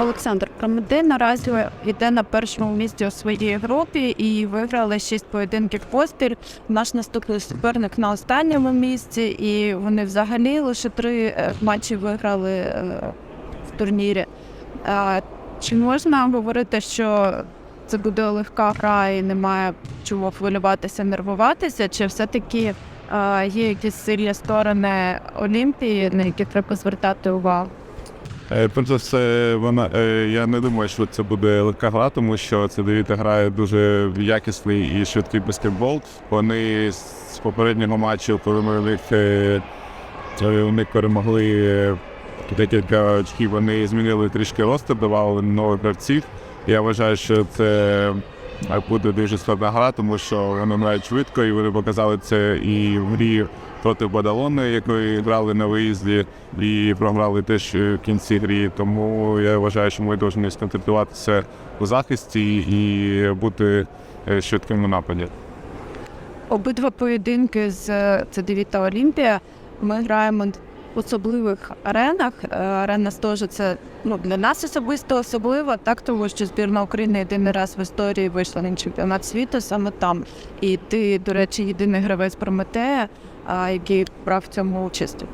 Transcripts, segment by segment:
Олександр Промедей наразі йде на першому місці у своїй групі і виграли шість поєдинків поспіль. Наш наступний суперник на останньому місці, і вони взагалі лише три е, матчі виграли е, в турнірі. Чи можна говорити, що це буде легка гра і немає чого хвилюватися, нервуватися? Чи все-таки е, є якісь сильні сторони Олімпії, на які треба звертати увагу? Е, Перш за все, вона е, я не думаю, що це буде легка гра, тому що це Девіта грає дуже якісний і швидкий баскетбол. Вони з попереднього матчу, коли ми них, е, у перемогли декілька очків, вони змінили трішки ростер, давали нових гравців. Я вважаю, що це буде дуже складна гра, тому що вони грають швидко, і вони показали це і в грі проти Бадалони, якої грали на виїзді, і програли теж е, в кінці грі. Тому я вважаю, що ми повинні сконцентруватися у захисті і бути е, швидким у нападі. Обидва поєдинки з це Девіта Олімпія. Ми граємо особливих аренах. Е, Арена теж це ну, для нас особисто особливо, так тому що збірна України єдиний раз в історії вийшла на чемпіонат світу саме там. І ти, до речі, єдиний гравець Прометея, який брав в цьому участь.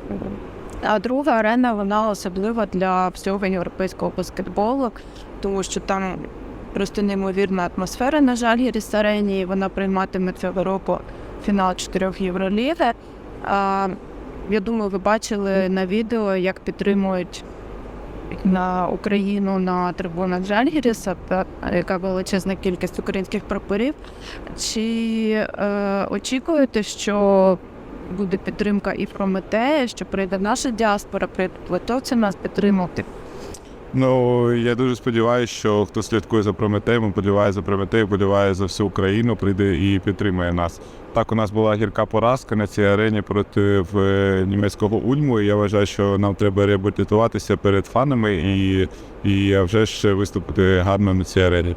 А друга арена вона особлива для всього європейського баскетболу, тому що там просто неймовірна атмосфера на Жальгіріс арені. і Вона прийматиме цього року фінал чотирьох Євроліги. Я думаю, ви бачили на відео, як підтримують на Україну на трибунах Жальгіріса, та- яка величезна кількість українських прапорів. Чи е, очікуєте, що буде підтримка і Прометея, що прийде наша діаспора, прийдуть литовці нас підтримати? Ну я дуже сподіваюся, що хто слідкує за Прометеєм, подіває за Прометеєм, подіває за всю Україну, прийде і підтримує нас. Так, у нас була гірка поразка на цій арені проти е, німецького Ульму. І я вважаю, що нам треба реабілітуватися перед фанами і, і вже ж виступити гарно на цій арені.